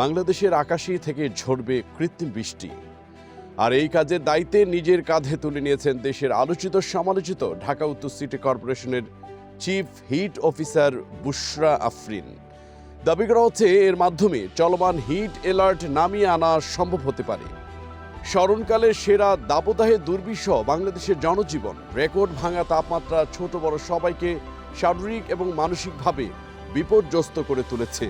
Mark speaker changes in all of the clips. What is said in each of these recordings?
Speaker 1: বাংলাদেশের আকাশে থেকে ঝরবে কৃত্রিম বৃষ্টি। আর এই কাজের দায়িত্বে নিজের কাঁধে তুলে নিয়েছেন দেশের আলোচিত সমালোচিত ঢাকা উত্তর city corporation chief heat officer Bushra Afrin. দাবি করা হচ্ছে এর মাধ্যমে চলমান হিট অ্যালার্ট নামিয়ে আনা সম্ভব হতে পারে। স্মরণকালের সেরা দাবদাহে দুর্বিষহ বাংলাদেশের জনজীবন, রেকর্ড ভাঙা তাপমাত্রা, ছোট বড় সবাইকে শারীরিক এবং মানসিকভাবে বিপর্যস্ত করে তুলেছে।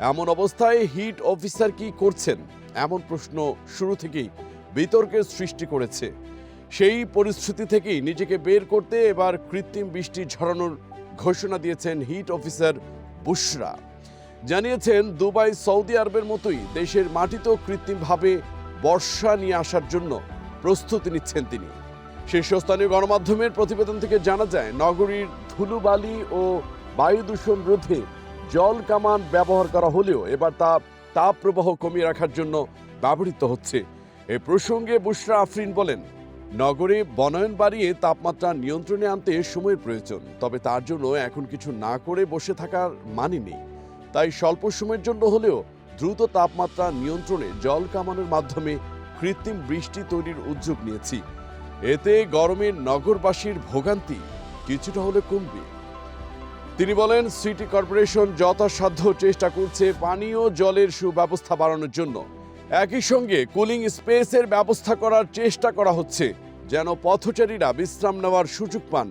Speaker 1: এমন অবস্থায় হিট অফিসার কি করছেন? এমন প্রশ্ন শুরু থেকেই বিতর্কের সৃষ্টি করেছে। সেই পরিস্থিতি থেকেই নিজেকে বের করতে এবার কৃত্রিম বৃষ্টি ঝরানোর ঘোষণা দিয়েছেন হিট অফিসার বুশরা। জানিয়েছেন, দুবাই, সৌদি আরবের মতোই দেশের মাটিতেও কৃত্রিমভাবে বর্ষা নিয়ে আসার জন্য প্রস্তুতি নিচ্ছেন তিনি। শীর্ষস্থানীয় গণমাধ্যমের প্রতিবেদন থেকে জানা যায়, নগরীর ধুলোবালি ও বায়ু দূষণ রোধে জল কামান ব্যবহার করা হলেও এবার তা তাপ প্রবাহ কমিয়ে রাখার জন্য ব্যবহৃত হচ্ছে। এ প্রসঙ্গে বুশরা আফরিন বলেন, নগরে বনায়ন বাড়িয়ে তাপমাত্রা নিয়ন্ত্রণে আনতে সময়ের প্রয়োজন, তবে তার জন্য এখন কিছু না করে বসে থাকার মানে নেই। তাই স্বল্প সময়ের জন্য হলেও দ্রুত তাপমাত্রা নিয়ন্ত্রণে জল কামানোর মাধ্যমে কৃত্রিম বৃষ্টি তৈরির উদ্যোগ নিয়েছি। এতে গরমে নগরবাসীর ভোগান্তি কিছুটা হলে কমবে। তিনি বলেন, সিটি কর্পোরেশন যথাসাধ্য চেষ্টা করছে পানীয় জলের সুব্যবস্থা বাড়ানোর জন্য। একই সঙ্গে কুলিং স্পেসের ব্যবস্থা করার চেষ্টা করা হচ্ছে, যেন পথচারীরা বিশ্রাম নেওয়ার সুযোগ পান।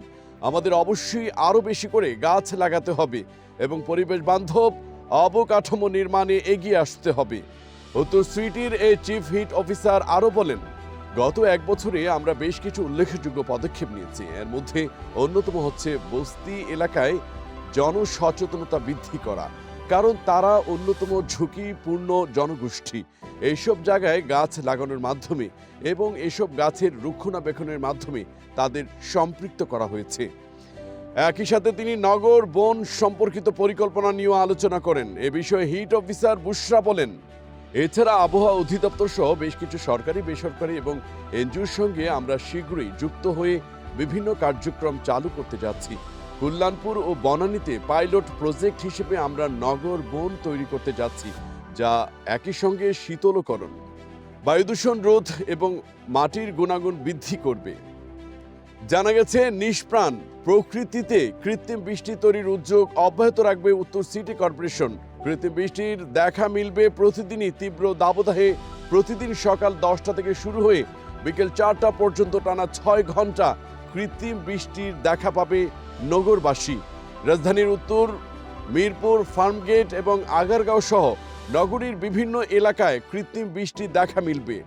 Speaker 1: আমাদের অবশ্যই আরও বেশি করে গাছ লাগাতে হবে এবং পরিবেশ বান্ধব অবকাঠামো নির্মাণে এগিয়ে আসতে হবে। উত্তর সিটির এই চিফ হিট অফিসার আরও বলেন, গত এক বছরে আমরা বেশ কিছু উল্লেখযোগ্য পদক্ষেপ নিয়েছি। এর মধ্যে অন্যতম হচ্ছে বস্তি এলাকায় জনসচেতনতা বৃদ্ধি করা, কারণ তারা অন্যতম ঝুঁকিপূর্ণ জনগোষ্ঠী। এইসব জায়গায় গাছ লাগানোর মাধ্যমে এবং এসব গাছের রক্ষণাবেক্ষণের মাধ্যমে তাদের সম্পৃক্ত করা হয়েছে। একই সাথে তিনি নগর, বন সম্পর্কিত পরিকল্পনা নিয়েও আলোচনা করেন। এ বিষয়ে হিট অফিসার বুশরা বলেন, এছাড়া আবহাওয়া অধিদপ্তর সহ বেশ কিছু সরকারি, বেসরকারি এবং এনজিওর সঙ্গে আমরা শীঘ্রই যুক্ত হয়ে বিভিন্ন কার্যক্রম চালু করতে যাচ্ছি। কল্যাণপুর ও বনানীতে পাইলট প্রজেক্ট হিসেবে আমরা নগর বন তৈরি করতে যাচ্ছি, যা একই সঙ্গে শীতলকরণ। বায়ুদূষণ রোধ এবং মাটির গুণাগুণ বৃদ্ধি করবে। জানা গেছে, নিষ্প্রাণ প্রকৃতিতে কৃত্রিম বৃষ্টি তৈরির উদ্যোগ অব্যাহত রাখবে উত্তর সিটি কর্পোরেশন। কৃত্রিম বৃষ্টির দেখা মিলবে প্রতিদিনই তীব্র দাবদাহে। প্রতিদিন সকাল দশটা থেকে শুরু হয়ে বিকেল চারটা পর্যন্ত টানা ছয় ঘণ্টা কৃত্রিম বৃষ্টির দেখা পাবে। নগরবাসী। রাজধানীর উত্তর, মিরপুর, ফার্মগেট এবং আগারগাঁও সহ নগরীর বিভিন্ন এলাকায় কৃত্রিম বৃষ্টির দেখা মিলবে।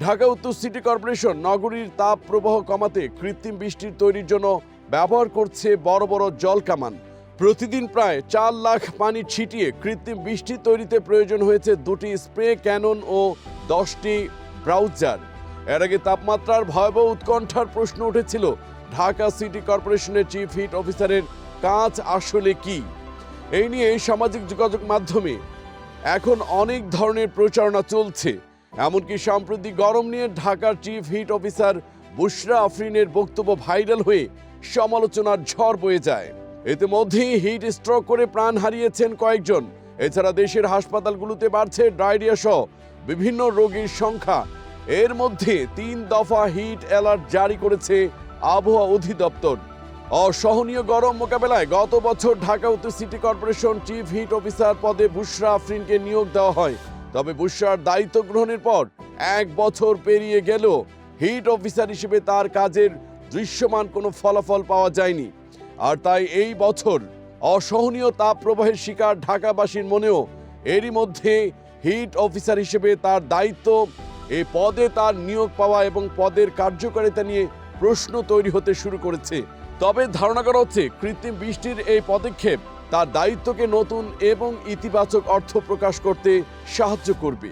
Speaker 1: ঢাকা উত্তর সিটি কর্পোরেশন নগরীর তাপ প্রবাহ কমাতে কৃত্রিম বৃষ্টির তৈরির জন্য ব্যবহার করছে বড় বড় জল কামান। প্রতিদিন প্রায় চার লাখ পানি ছিটিয়ে কৃত্রিম বৃষ্টি তৈরিতে প্রয়োজন হয়েছে দুটি স্প্রে ক্যানন ও দশটি ব্রাউজার। এর আগে তাপমাত্রার ভয়াবহ উৎকণ্ঠার প্রশ্ন উঠেছিল ঢাকা সিটি কর্পোরেশনের চিফ হিট অফিসারের কাজ আসলে কি? এই নিয়ে সামাজিক যোগাযোগ মাধ্যমে এখন অনেক ধরনের প্রচারণা চলছে। এমনকি সাম্প্রতিক গরম নিয়ে ঢাকার চিফ হিট অফিসার বুশরা আফরিনের বক্তব্য ভাইরাল হয়ে সমালোচনার ঝড় বয়ে যায়। ইতিমধ্যেই হিট স্ট্রোক করে প্রাণ হারিয়েছেন কয়েকজন। এছাড়া দেশের হাসপাতালগুলোতে বাড়ছে ডায়রিয়া সহ বিভিন্ন রোগীর সংখ্যা। এর মধ্যে তিন দফা হিট অ্যালার্ট জারি করেছে আবহাওয়া অধিদপ্তর। অসহনীয় গরম মোকাবেলায় গত বছর ঢাকা উত্তর city corporation chief heat officer পদে বুশরা আফরিনকে নিয়োগ দেওয়া হয়। তবে বুশরার দায়িত্ব গ্রহণের পর এক বছর পেরিয়ে গেল হিট অফিসার হিসেবে তার কাজের দৃশ্যমান কোনো ফলাফল পাওয়া যায়নি। আর তাই এই বছর অসহনীয় তাপ প্রবাহের শিকার ঢাকাবাসীর মনেও এরই মধ্যে হিট অফিসার হিসেবে তার দায়িত্ব, এ পদে তার নিয়োগ পাওয়া এবং পদের কার্যকারিতা নিয়ে প্রশ্ন তৈরি হতে শুরু করেছে। তবে ধারণা করা হচ্ছে কৃত্রিম বৃষ্টির এই পদক্ষেপ তার দায়িত্বকে নতুন এবং ইতিবাচক অর্থ প্রকাশ করতে সাহায্য করবে।